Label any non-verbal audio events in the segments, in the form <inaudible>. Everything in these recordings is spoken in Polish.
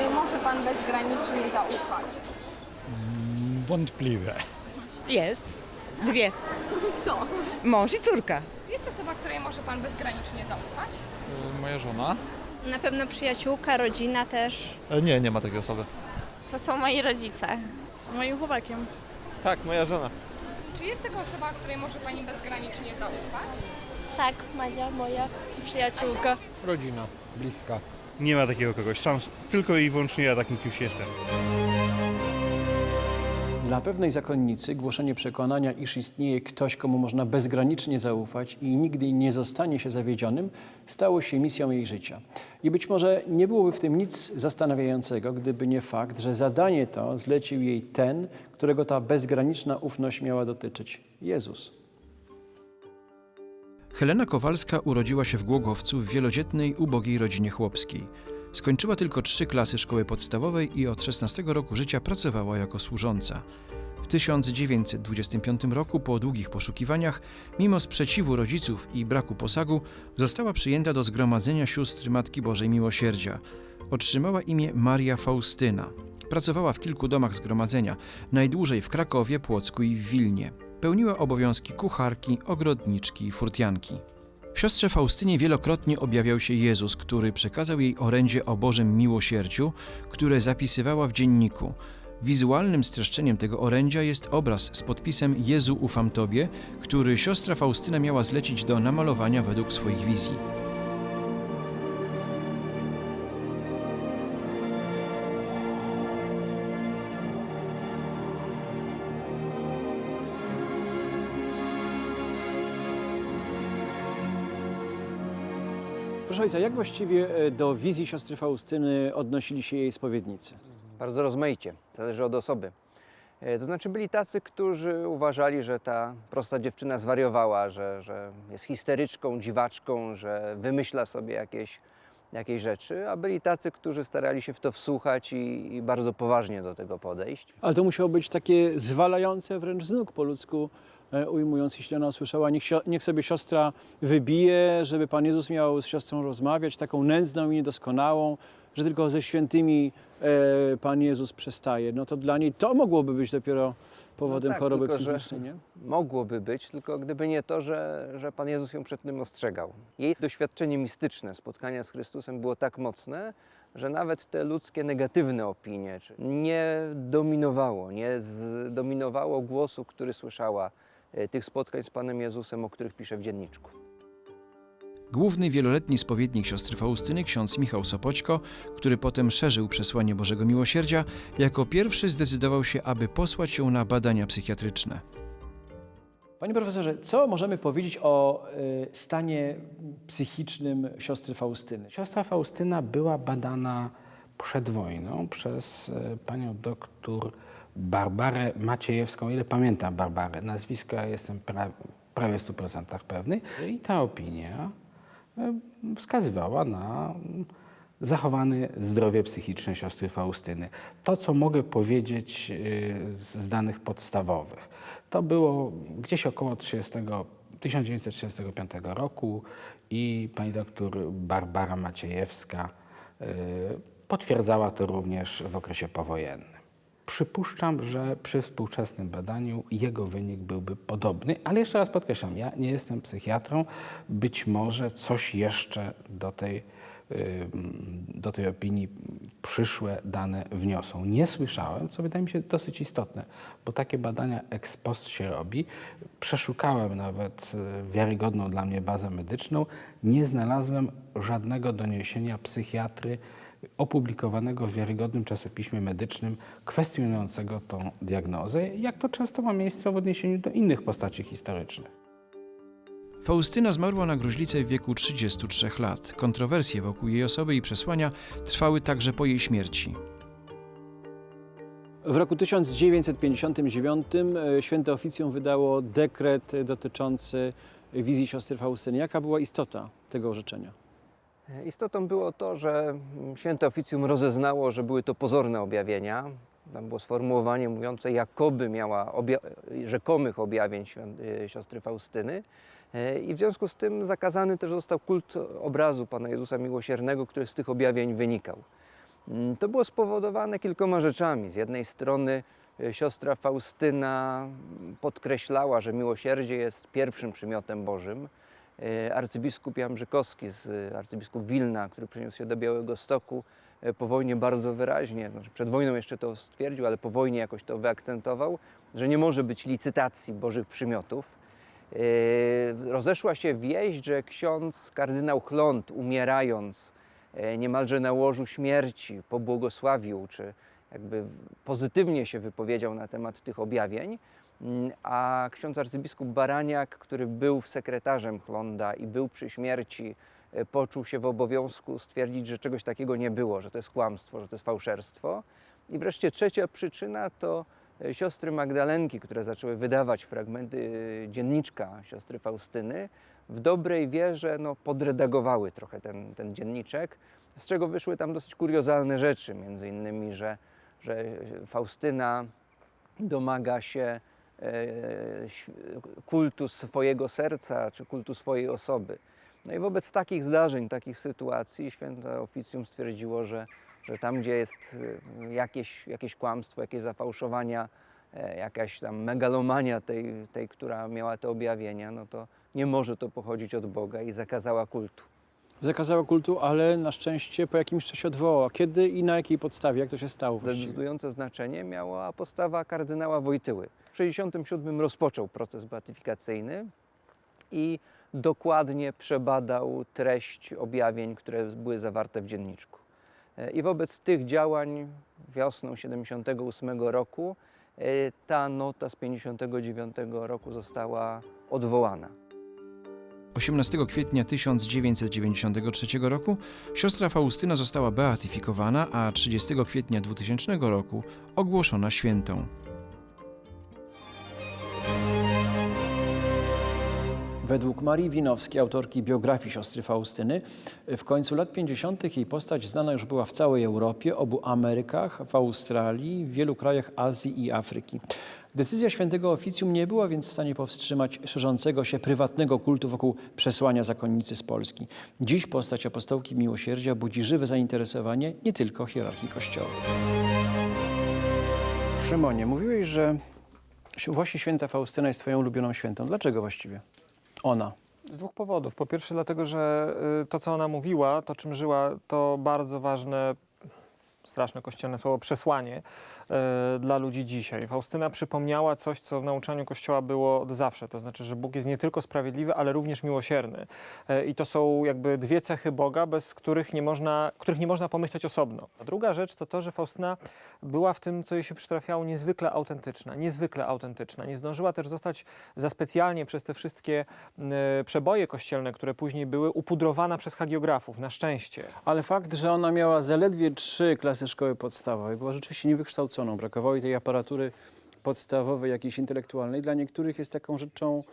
której może Pan bezgranicznie zaufać? Wątpliwe. Jest. Dwie. Kto? Mąż i córka. Jest osoba, której może Pan bezgranicznie zaufać? Moja żona? Na pewno przyjaciółka, rodzina też. E, Nie, nie ma takiej osoby. To są moi rodzice. Moim chłopakiem. Tak, moja żona. Czy jest taka osoba, której może Pani bezgranicznie zaufać? Tak, Madzia, moja przyjaciółka. Rodzina, bliska. Nie ma takiego kogoś. Sam tylko i wyłącznie ja takim kimś jestem. Dla pewnej zakonnicy głoszenie przekonania, iż istnieje ktoś, komu można bezgranicznie zaufać i nigdy nie zostanie się zawiedzionym, stało się misją jej życia. I być może nie byłoby w tym nic zastanawiającego, gdyby nie fakt, że zadanie to zlecił jej ten, którego ta bezgraniczna ufność miała dotyczyć Jezus. Helena Kowalska urodziła się w Głogowcu w wielodzietnej, ubogiej rodzinie chłopskiej. Skończyła tylko trzy klasy szkoły podstawowej i od 16 roku życia pracowała jako służąca. W 1925 roku, po długich poszukiwaniach, mimo sprzeciwu rodziców i braku posagu, została przyjęta do Zgromadzenia Sióstr Matki Bożej Miłosierdzia. Otrzymała imię Maria Faustyna. Pracowała w kilku domach zgromadzenia, najdłużej w Krakowie, Płocku i w Wilnie. Pełniła obowiązki kucharki, ogrodniczki i furtianki. Siostrze Faustynie wielokrotnie objawiał się Jezus, który przekazał jej orędzie o Bożym miłosierdziu, które zapisywała w dzienniku. Wizualnym streszczeniem tego orędzia jest obraz z podpisem Jezu ufam Tobie, który siostra Faustyna miała zlecić do namalowania według swoich wizji. Proszę ojca, jak właściwie e, do wizji siostry Faustyny odnosili się jej spowiednicy? Bardzo rozmaicie, zależy od osoby. E, To znaczy byli tacy, którzy uważali, że ta prosta dziewczyna zwariowała, że, że jest histeryczką, dziwaczką, że wymyśla sobie jakieś, jakieś rzeczy, a byli tacy, którzy starali się w to wsłuchać i, i bardzo poważnie do tego podejść. Ale to musiało być takie zwalające wręcz z nóg po ludzku, ujmując, jeśli ona usłyszała, niech, niech sobie siostra wybije, żeby Pan Jezus miał z siostrą rozmawiać, taką nędzną i niedoskonałą, że tylko ze świętymi e, Pan Jezus przestaje. No to dla niej to mogłoby być dopiero powodem tak, choroby tylko, psychicznej, nie? Mogłoby być, tylko gdyby nie to, że, że Pan Jezus ją przed tym ostrzegał. Jej doświadczenie mistyczne, spotkania z Chrystusem było tak mocne, że nawet te ludzkie negatywne opinie nie dominowało, nie zdominowało głosu, który słyszała e, tych spotkań z Panem Jezusem, o których pisze w dzienniczku. Główny wieloletni spowiednik siostry Faustyny, ksiądz Michał Sopoćko, który potem szerzył przesłanie Bożego Miłosierdzia, jako pierwszy zdecydował się, aby posłać ją na badania psychiatryczne. Panie profesorze, co możemy powiedzieć o e, stanie psychicznym siostry Faustyny? Siostra Faustyna była badana przed wojną przez e, panią doktor Barbarę Maciejewską. Ile pamiętam Barbarę, nazwisko jestem pra, prawie w 100% pewny. I ta opinia e, wskazywała na mm, zachowane zdrowie psychiczne siostry Faustyny. To, co mogę powiedzieć e, z z danych podstawowych, to było gdzieś około 30, 1935 roku i pani doktor Barbara Maciejewska e, potwierdzała to również w okresie powojennym. Przypuszczam, że przy współczesnym badaniu jego wynik byłby podobny, ale jeszcze raz podkreślam, ja nie jestem psychiatrą, być może coś jeszcze do tej, do tej opinii przyszłe dane wniosą. Nie słyszałem, co wydaje mi się dosyć istotne, bo takie badania ex post się robi. Przeszukałem nawet y, wiarygodną dla mnie bazę medyczną, nie znalazłem żadnego doniesienia psychiatry opublikowanego w wiarygodnym czasopiśmie medycznym kwestionującego tą diagnozę, jak to często ma miejsce w odniesieniu do innych postaci historycznych. Faustyna zmarła na gruźlicę w wieku 33 lat. Kontrowersje wokół jej osoby i przesłania trwały także po jej śmierci. W roku 1959 e, Święte Oficjum wydało dekret dotyczący wizji siostry Faustyny. Jaka była istota tego orzeczenia? Istotą było to, że mm, święte oficjum rozeznało, że były to pozorne objawienia. Tam było sformułowanie mówiące, jakoby miała obja- rzekomych objawień y, siostry Faustyny. E, I w związku z tym zakazany też został kult obrazu Pana Jezusa Miłosiernego, który z tych objawień wynikał. Mm, To było spowodowane kilkoma rzeczami. Z jednej strony e, siostra Faustyna podkreślała, że miłosierdzie jest pierwszym przymiotem Bożym. E, Arcybiskup Jan Brzykowski, z arcybiskup Wilna, który przeniósł się do Białego Stoku, e, po wojnie bardzo wyraźnie, znaczy przed wojną jeszcze to stwierdził, ale po wojnie jakoś to wyakcentował, że nie może być licytacji Bożych przymiotów. E, Rozeszła się wieść, że ksiądz kardynał Chląd, umierając e, niemalże na łożu śmierci, pobłogosławił, czy jakby pozytywnie się wypowiedział na temat tych objawień, a ksiądz arcybiskup Baraniak, który był sekretarzem Chląda i był przy śmierci, e, poczuł się w obowiązku stwierdzić, że czegoś takiego nie było, że to jest kłamstwo, że to jest fałszerstwo. I wreszcie trzecia przyczyna to e, siostry Magdalenki, które zaczęły wydawać fragmenty e, dzienniczka siostry Faustyny, w dobrej wierze no, podredagowały trochę ten, ten dzienniczek, z czego wyszły tam dosyć kuriozalne rzeczy, między innymi, że, że Faustyna domaga się kultu swojego serca czy kultu swojej osoby. No i wobec takich zdarzeń, takich sytuacji święte oficjum stwierdziło, że, że tam, gdzie jest e, jakieś, jakieś kłamstwo, jakieś zafałszowania, e, jakaś tam megalomania tej, tej, która miała te objawienia, no to nie może to pochodzić od Boga i zakazała kultu. Zakazała kultu, ale na szczęście po jakimś czasie odwołała. Kiedy i na jakiej podstawie, jak to się stało? właściwie? Decydujące znaczenie miała postawa kardynała Wojtyły. W 1967 rozpoczął proces beatyfikacyjny i dokładnie przebadał treść objawień, które były zawarte w dzienniczku. E, I wobec tych działań wiosną 78 roku e, ta nota z 59 roku została odwołana. 18 kwietnia 1993 roku siostra Faustyna została beatyfikowana, a 30 kwietnia 2000 roku ogłoszona świętą. Według Marii Winowskiej, autorki biografii siostry Faustyny, w końcu lat 50. jej postać znana już była w całej Europie, obu Amerykach, w Australii, w wielu krajach Azji i Afryki. Decyzja świętego oficjum nie była więc w stanie powstrzymać szerzącego się prywatnego kultu wokół przesłania zakonnicy z Polski. Dziś postać apostołki miłosierdzia budzi żywe zainteresowanie nie tylko hierarchii Kościoła. Szymonie, mówiłeś, że właśnie święta Faustyna jest twoją ulubioną świętą. Dlaczego właściwie? Ona. Z dwóch powodów. Po pierwsze, dlatego, że y, to, co ona mówiła, to czym żyła, to bardzo ważne, straszne kościelne słowo, przesłanie y, dla ludzi dzisiaj. Faustyna przypomniała coś, co w nauczaniu Kościoła było od zawsze. To znaczy, że Bóg jest nie tylko sprawiedliwy, ale również miłosierny. Y, I to są jakby dwie cechy Boga, bez których nie można, których nie można pomyśleć osobno. A druga rzecz to to, że Faustyna była w tym, co jej się przytrafiało, niezwykle autentyczna. Niezwykle autentyczna. Nie zdążyła też zostać za specjalnie przez te wszystkie y, przeboje kościelne, które później były, upudrowana przez hagiografów. Na szczęście. Ale fakt, że ona miała zaledwie trzy klasy szkoły podstawowej, była rzeczywiście niewykształconą. Brakowało jej tej aparatury podstawowej, jakiejś intelektualnej. Dla niektórych jest taką rzeczą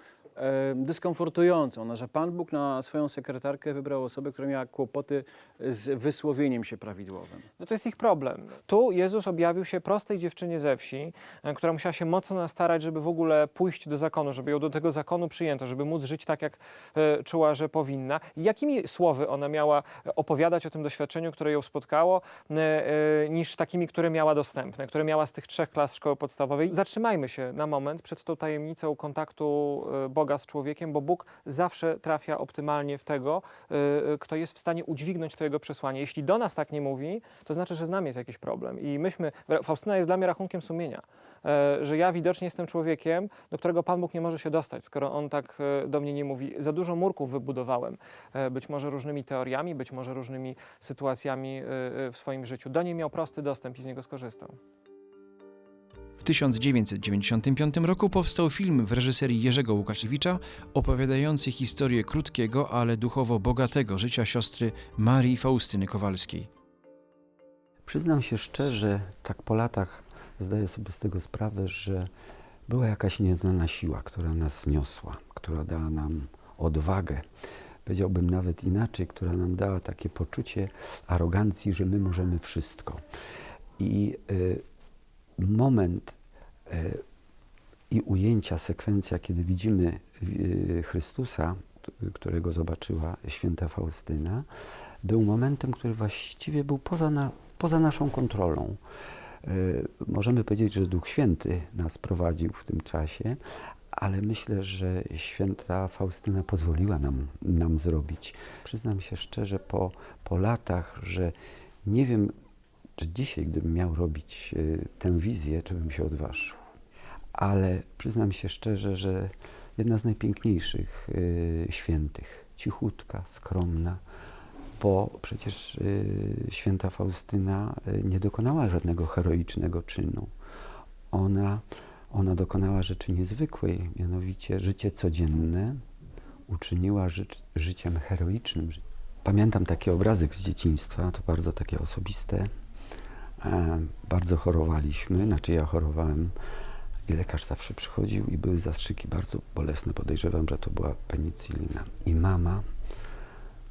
dyskomfortującą, no, że Pan Bóg na swoją sekretarkę wybrał osobę, która miała kłopoty z wysłowieniem się prawidłowym. No to jest ich problem. Tu Jezus objawił się prostej dziewczynie ze wsi, e, która musiała się mocno nastarać, żeby w ogóle pójść do zakonu, żeby ją do tego zakonu przyjęto, żeby móc żyć tak, jak e, czuła, że powinna. Jakimi słowy ona miała opowiadać o tym doświadczeniu, które ją spotkało, e, e, niż takimi, które miała dostępne, które miała z tych trzech klas szkoły podstawowej. Zatrzymajmy się na moment przed tą tajemnicą kontaktu e, Z człowiekiem, bo Bóg zawsze trafia optymalnie w tego, e, e, kto jest w stanie udźwignąć to jego przesłanie. Jeśli do nas tak nie mówi, to znaczy, że z nami jest jakiś problem. I myśmy, Faustyna jest dla mnie rachunkiem sumienia, e, że ja widocznie jestem człowiekiem, do którego Pan Bóg nie może się dostać, skoro On tak e, do mnie nie mówi. Za dużo murków wybudowałem, e, być może różnymi teoriami, być może różnymi sytuacjami w swoim życiu. Do niej miał prosty dostęp i z niego skorzystał. W 1995 roku powstał film w reżyserii Jerzego Łukaszewicza opowiadający historię krótkiego, ale duchowo bogatego życia siostry Marii Faustyny Kowalskiej. Przyznam się szczerze, tak po latach zdaję sobie z tego sprawę, że była jakaś nieznana siła, która nas zniosła, która dała nam odwagę. Powiedziałbym nawet inaczej, która nam dała takie poczucie arogancji, że my możemy wszystko. I y, moment y, i ujęcia, sekwencja, kiedy widzimy y, Chrystusa, którego zobaczyła święta Faustyna, był momentem, który właściwie był poza, na, poza naszą kontrolą. Y, Możemy powiedzieć, że Duch Święty nas prowadził w tym czasie, ale myślę, że święta Faustyna pozwoliła nam, nam zrobić. Przyznam się szczerze po, po latach, że nie wiem, czy dzisiaj, gdybym miał robić y, tę wizję, czy bym się odważył. Ale przyznam się szczerze, że jedna z najpiękniejszych y, świętych, cichutka, skromna, bo przecież y, święta Faustyna nie dokonała żadnego heroicznego czynu. Ona, ona dokonała rzeczy niezwykłej, mianowicie życie codzienne uczyniła ży życiem heroicznym. Pamiętam taki obrazek z dzieciństwa, to bardzo takie osobiste. E, bardzo chorowaliśmy, znaczy ja chorowałem i lekarz zawsze przychodził i były zastrzyki bardzo bolesne. Podejrzewam, że to była penicylina. I mama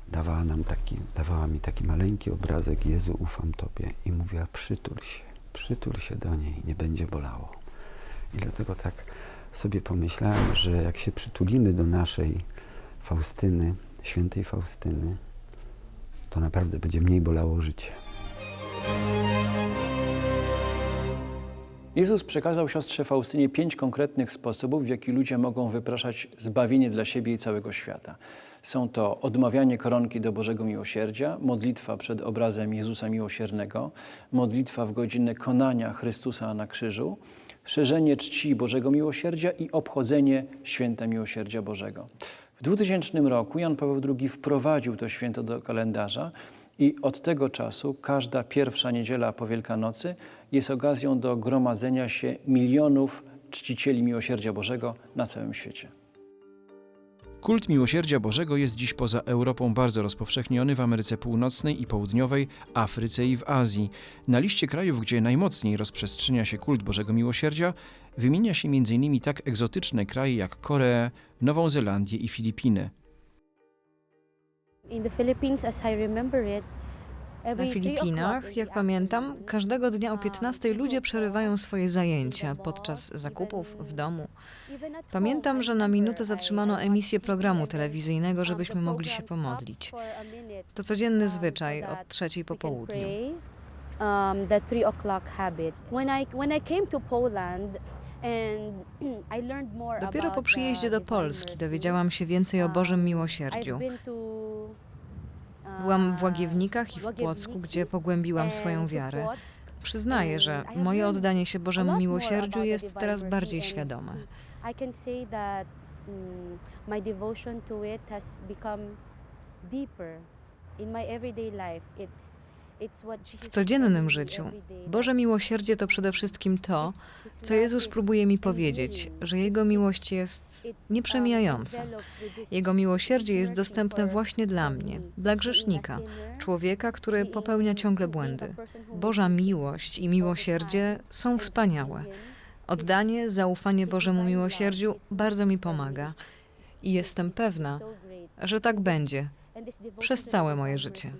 dawała nam taki, dawała mi taki maleńki obrazek Jezu, ufam Tobie i mówiła przytul się, przytul się do niej, nie będzie bolało. I dlatego tak sobie pomyślałem, że jak się przytulimy do naszej Faustyny, świętej Faustyny, to naprawdę będzie mniej bolało życie. Jezus przekazał siostrze Faustynie pięć konkretnych sposobów, w jaki ludzie mogą wypraszać zbawienie dla siebie i całego świata. Są to odmawianie koronki do Bożego Miłosierdzia, modlitwa przed obrazem Jezusa Miłosiernego, modlitwa w godzinę konania Chrystusa na krzyżu, szerzenie czci Bożego Miłosierdzia i obchodzenie Święta Miłosierdzia Bożego. W 2000 roku Jan Paweł II wprowadził to święto do kalendarza i od tego czasu każda pierwsza niedziela po Wielkanocy jest okazją do gromadzenia się milionów czcicieli Miłosierdzia Bożego na całym świecie. Kult miłosierdzia Bożego jest dziś poza Europą bardzo rozpowszechniony w Ameryce Północnej i Południowej, Afryce i w Azji. Na liście krajów, gdzie najmocniej rozprzestrzenia się kult Bożego Miłosierdzia, wymienia się m.in. tak egzotyczne kraje jak Koreę, Nową Zelandię i Filipiny. In the Philippines, as I remember it, Na Filipinach, in jak pamiętam, każdego dnia o um, 15 ludzie przerywają swoje zajęcia podczas zakupów w domu. Pamiętam, że na minutę zatrzymano emisję programu telewizyjnego, żebyśmy mogli się pomodlić. To codzienny zwyczaj od trzeciej po południu. Dopiero po przyjeździe the do Polski dowiedziałam się więcej o Bożym Miłosierdziu. Byłam w Łagiewnikach i w Płocku, gdzie pogłębiłam swoją wiarę. Przyznaję, że moje oddanie się Bożemu Miłosierdziu jest teraz bardziej świadome. Mm, my devotion to it has become deeper in my everyday life. It's W codziennym życiu Boże miłosierdzie to przede wszystkim to, co Jezus próbuje mi powiedzieć, że Jego miłość jest nieprzemijająca. Jego miłosierdzie jest dostępne właśnie dla mnie, dla grzesznika, człowieka, który popełnia ciągle błędy. Boża miłość i miłosierdzie są wspaniałe. Oddanie, zaufanie Bożemu miłosierdziu bardzo mi pomaga i jestem pewna, że tak będzie. Przez całe moje życie.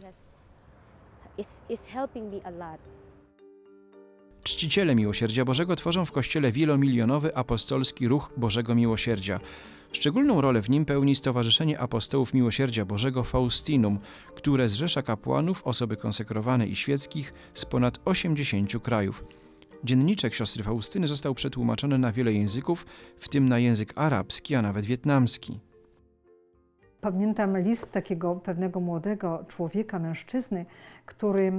Is, is helping me a lot. Czciciele Miłosierdzia Bożego tworzą w Kościele wielomilionowy apostolski ruch Bożego Miłosierdzia. Szczególną rolę w nim pełni Stowarzyszenie Apostołów Miłosierdzia Bożego Faustinum, które zrzesza kapłanów, osoby konsekrowane i świeckich z ponad 80 krajów. Dzienniczek siostry Faustyny został przetłumaczony na wiele języków, w tym na język arabski, a nawet wietnamski. Pamiętam list takiego pewnego młodego człowieka, mężczyzny, który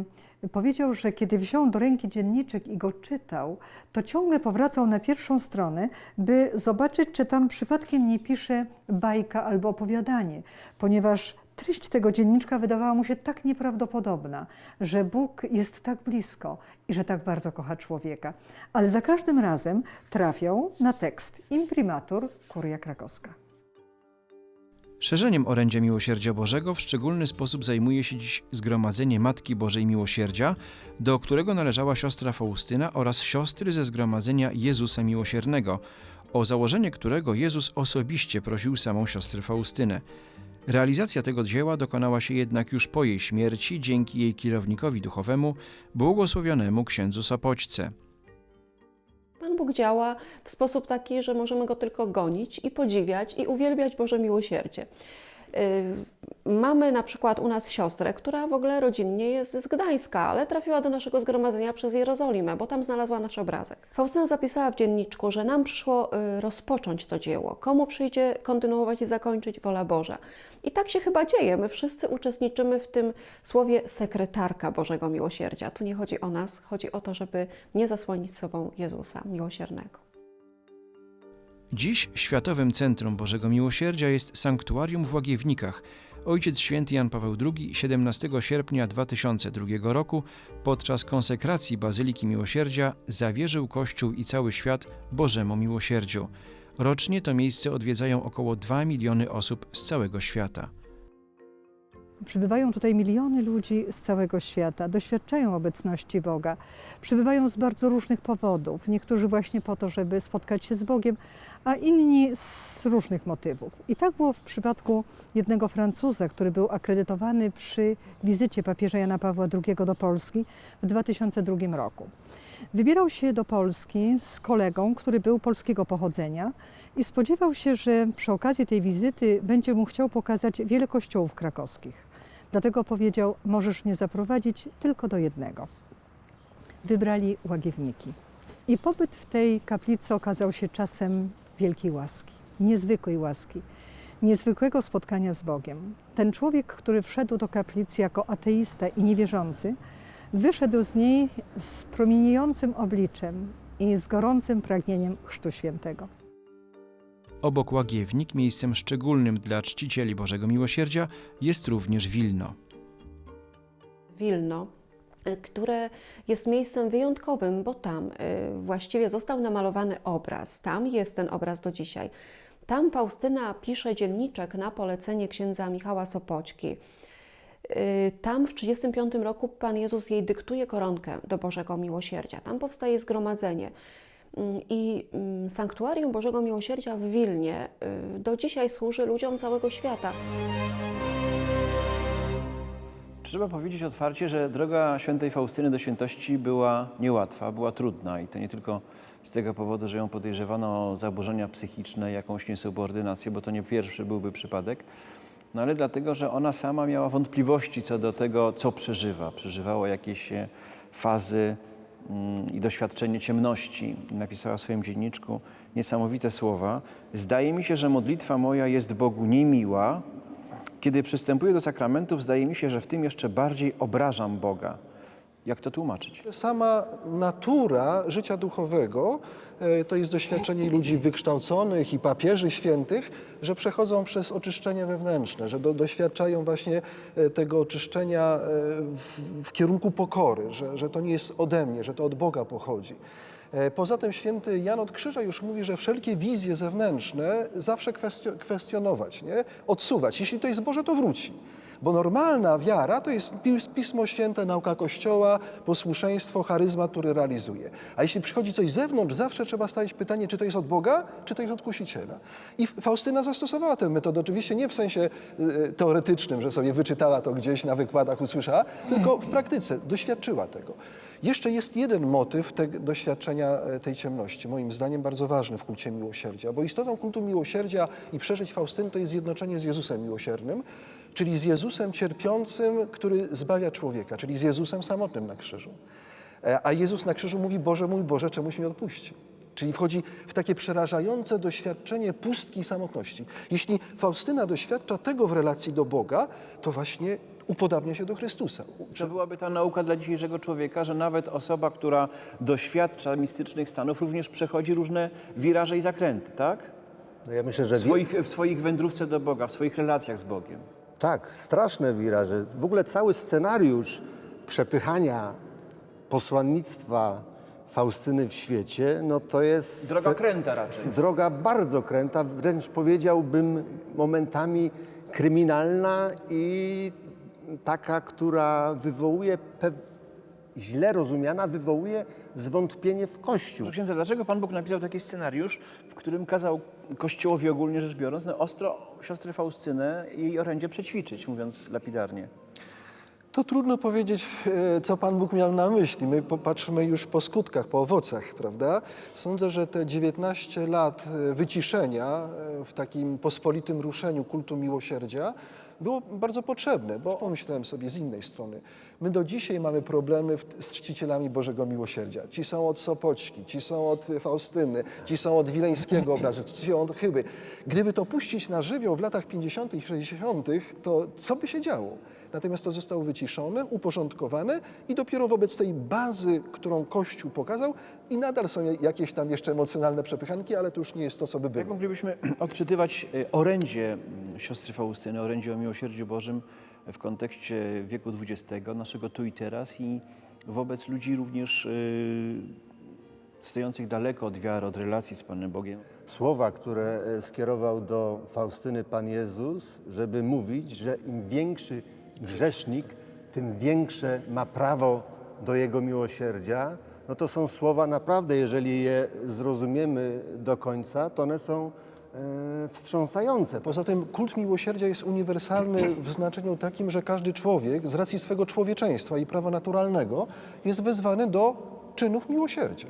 powiedział, że kiedy wziął do ręki dzienniczek i go czytał, to ciągle powracał na pierwszą stronę, by zobaczyć, czy tam przypadkiem nie pisze bajka albo opowiadanie, ponieważ treść tego dzienniczka wydawała mu się tak nieprawdopodobna, że Bóg jest tak blisko i że tak bardzo kocha człowieka. Ale za każdym razem trafiał na tekst imprimatur Kuria Krakowska. Szerzeniem orędzia Miłosierdzia Bożego w szczególny sposób zajmuje się dziś Zgromadzenie Matki Bożej Miłosierdzia, do którego należała siostra Faustyna oraz siostry ze Zgromadzenia Jezusa Miłosiernego, o założenie którego Jezus osobiście prosił samą siostrę Faustynę. Realizacja tego dzieła dokonała się jednak już po jej śmierci dzięki jej kierownikowi duchowemu, błogosławionemu księdzu Sopoćce. Bóg działa w sposób taki, że możemy go tylko gonić i podziwiać i uwielbiać Boże miłosierdzie. Y, Mamy na przykład u nas siostrę, która w ogóle rodzinnie jest z Gdańska, ale trafiła do naszego zgromadzenia przez Jerozolimę, bo tam znalazła nasz obrazek. Faustyna zapisała w dzienniczku, że nam przyszło y, rozpocząć to dzieło. Komu przyjdzie kontynuować i zakończyć wola Boża. I tak się chyba dzieje. My wszyscy uczestniczymy w tym słowie sekretarka Bożego Miłosierdzia. Tu nie chodzi o nas, chodzi o to, żeby nie zasłonić sobą Jezusa Miłosiernego. Dziś Światowym Centrum Bożego Miłosierdzia jest sanktuarium w Łagiewnikach. Ojciec święty Jan Paweł II 17 sierpnia 2002 roku podczas konsekracji Bazyliki Miłosierdzia zawierzył Kościół i cały świat Bożemu Miłosierdziu. Rocznie to miejsce odwiedzają około 2 miliony osób z całego świata. Przybywają tutaj miliony ludzi z całego świata, doświadczają obecności Boga. Przybywają z bardzo różnych powodów. Niektórzy właśnie po to, żeby spotkać się z Bogiem, a inni z różnych motywów. I tak było w przypadku jednego Francuza, który był akredytowany przy wizycie papieża Jana Pawła II do Polski w 2002 roku. Wybierał się do Polski z kolegą, który był polskiego pochodzenia i spodziewał się, że przy okazji tej wizyty będzie mu chciał pokazać wiele kościołów krakowskich. Dlatego powiedział: Możesz mnie zaprowadzić tylko do jednego. Wybrali łagiewniki. I pobyt w tej kaplicy okazał się czasem wielkiej łaski, niezwykłej łaski, niezwykłego spotkania z Bogiem. Ten człowiek, który wszedł do kaplicy jako ateista i niewierzący, wyszedł z niej z promieniejącym obliczem i z gorącym pragnieniem Chrztu Świętego. Obok Łagiewnik, miejscem szczególnym dla czcicieli Bożego Miłosierdzia, jest również Wilno. Wilno, y, które jest miejscem wyjątkowym, bo tam y, właściwie został namalowany obraz. Tam jest ten obraz do dzisiaj. Tam Faustyna pisze dzienniczek na polecenie księdza Michała Sopoćki. Y, Tam w 1935 roku Pan Jezus jej dyktuje koronkę do Bożego Miłosierdzia. Tam powstaje zgromadzenie. Mm, I mm, sanktuarium Bożego Miłosierdzia w Wilnie y, do dzisiaj służy ludziom całego świata. Trzeba powiedzieć otwarcie, że droga świętej Faustyny do świętości była niełatwa, była trudna i to nie tylko z tego powodu, że ją podejrzewano o zaburzenia psychiczne, jakąś niesubordynację, bo to nie pierwszy byłby przypadek, no ale dlatego, że ona sama miała wątpliwości co do tego, co przeżywa. Przeżywała jakieś e, fazy i doświadczenie ciemności. Napisała w swoim dzienniczku niesamowite słowa. Zdaje mi się, że modlitwa moja jest Bogu niemiła, kiedy przystępuję do sakramentów, zdaje mi się, że w tym jeszcze bardziej obrażam Boga. Jak to tłumaczyć? Sama natura życia duchowego e, to jest doświadczenie ludzi wykształconych i papieży świętych, że przechodzą przez oczyszczenie wewnętrzne, że do, doświadczają właśnie e, tego oczyszczenia e, w, w kierunku pokory, że, że to nie jest ode mnie, że to od Boga pochodzi. Poza tym święty Jan od Krzyża już mówi, że wszelkie wizje zewnętrzne zawsze kwestio- kwestionować, nie? odsuwać. Jeśli to jest Boże, to wróci. Bo normalna wiara to jest pis- Pismo Święte, nauka Kościoła, posłuszeństwo, charyzma, który realizuje. A jeśli przychodzi coś z zewnątrz, zawsze trzeba stawić pytanie, czy to jest od Boga, czy to jest od Kusiciela. I Faustyna zastosowała tę metodę, oczywiście nie w sensie y, teoretycznym, że sobie wyczytała to gdzieś na wykładach, usłyszała, tylko w praktyce doświadczyła tego. Jeszcze jest jeden motyw tego doświadczenia e, tej ciemności, moim zdaniem bardzo ważny w kulcie miłosierdzia, bo istotą kultu miłosierdzia i przeżyć Faustyny to jest zjednoczenie z Jezusem miłosiernym, czyli z Jezusem cierpiącym, który zbawia człowieka, czyli z Jezusem samotnym na krzyżu. E, A Jezus na krzyżu mówi, Boże mój Boże, czemuś mi odpuścił. Czyli wchodzi w takie przerażające doświadczenie pustki i samotności. Jeśli Faustyna doświadcza tego w relacji do Boga, to właśnie upodabnia się do Chrystusa. To byłaby ta nauka dla dzisiejszego człowieka, że nawet osoba, która doświadcza mistycznych stanów, również przechodzi różne wiraże i zakręty, tak? No ja myślę, że W swoich, w swoich wędrówce do Boga, w swoich relacjach z Bogiem. Tak, straszne wiraże. W ogóle cały scenariusz przepychania posłannictwa Faustyny w świecie, no to jest... Droga kręta raczej. Droga bardzo kręta, wręcz powiedziałbym momentami kryminalna i taka, która wywołuje, pe- źle rozumiana, wywołuje zwątpienie w Kościół. Księdza, dlaczego Pan Bóg napisał taki scenariusz, w którym kazał Kościołowi ogólnie rzecz biorąc, no ostro siostrę Faustynę i jej orędzie przećwiczyć, mówiąc lapidarnie? To trudno powiedzieć, e, co Pan Bóg miał na myśli. My popatrzymy już po skutkach, po owocach, prawda? Sądzę, że te 19 lat e, wyciszenia e, w takim pospolitym ruszeniu kultu miłosierdzia było bardzo potrzebne, bo pomyślałem sobie z innej strony. My do dzisiaj mamy problemy z czcicielami Bożego Miłosierdzia. Ci są od Sopoćki, ci są od Faustyny, ci są od Wileńskiego obrazu, ci są od Chyby. Gdyby to puścić na żywioł w latach 50. i 60., to co by się działo? Natomiast to zostało wyciszone, uporządkowane i dopiero wobec tej bazy, którą Kościół pokazał i nadal są jakieś tam jeszcze emocjonalne przepychanki, ale to już nie jest to, co by było. Jak moglibyśmy odczytywać e, orędzie m, siostry Faustyny, orędzie o miłosierdziu Bożym w kontekście wieku XX, naszego tu i teraz i wobec ludzi również y, stojących daleko od wiary, od relacji z Panem Bogiem? Słowa, które e, skierował do Faustyny Pan Jezus, żeby mówić, że im większy grzesznik, tym większe ma prawo do Jego miłosierdzia, no to są słowa naprawdę, jeżeli je zrozumiemy do końca, to one są e, wstrząsające. Poza tym kult miłosierdzia jest uniwersalny w znaczeniu takim, że każdy człowiek z racji swego człowieczeństwa i prawa naturalnego jest wezwany do czynów miłosierdzia.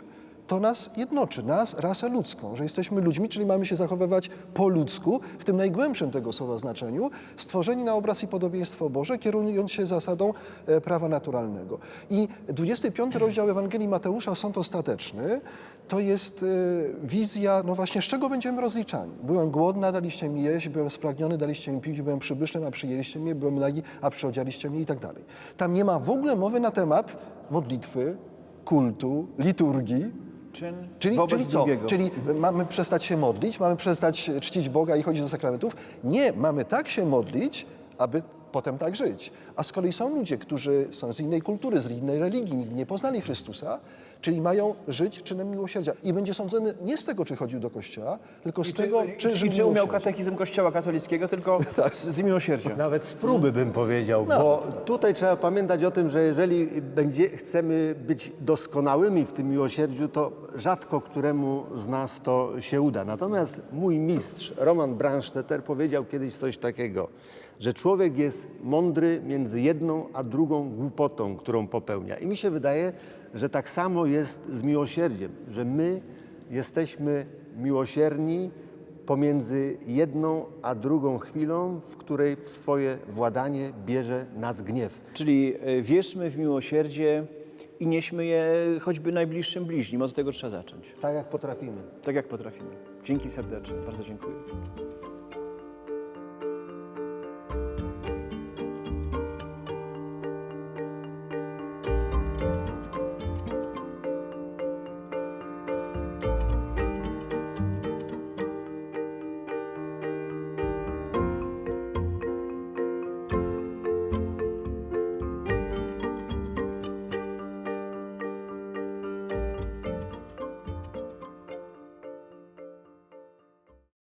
To nas jednoczy, nas, rasę ludzką, że jesteśmy ludźmi, czyli mamy się zachowywać po ludzku, w tym najgłębszym tego słowa znaczeniu, stworzeni na obraz i podobieństwo Boże, kierując się zasadą e, prawa naturalnego. I 25 rozdział Ewangelii Mateusza, sąd ostateczny, to jest e, wizja, no właśnie, z czego będziemy rozliczani. Byłem głodny, daliście mi jeść, byłem spragniony, daliście mi pić, byłem przybysznym, a przyjęliście mnie, byłem nagi, a przyodzialiście mnie i tak dalej. Tam nie ma w ogóle mowy na temat modlitwy, kultu, liturgii, Czyn Czyli, wobec czyli co? drugiego. Czyli mamy przestać się modlić, mamy przestać czcić Boga i chodzić do sakramentów? Nie, mamy tak się modlić, aby potem tak żyć. A z kolei są ludzie, którzy są z innej kultury, z innej religii, nigdy nie poznali Chrystusa, czyli mają żyć czynem miłosierdzia. I będzie sądzony nie z tego, czy chodził do kościoła, tylko z I tego, czy, czy, żył i czy umiał katechizm Kościoła katolickiego, tylko <laughs> Tak. z, z miłosierdzia. Nawet z próby bym powiedział, No. bo tutaj trzeba pamiętać o tym, że jeżeli będzie, chcemy być doskonałymi w tym miłosierdziu, to rzadko któremu z nas to się uda. Natomiast mój mistrz Roman Branstetter powiedział kiedyś coś takiego, że człowiek jest mądry między jedną a drugą głupotą, którą popełnia. I mi się wydaje, że tak samo jest z miłosierdziem, że my jesteśmy miłosierni pomiędzy jedną a drugą chwilą, w której w swoje władanie bierze nas gniew. Czyli e, wierzmy w miłosierdzie i nieśmy je choćby najbliższym bliźnim. Od tego trzeba zacząć. Tak jak potrafimy. Tak jak potrafimy. Dzięki serdecznie. Bardzo dziękuję.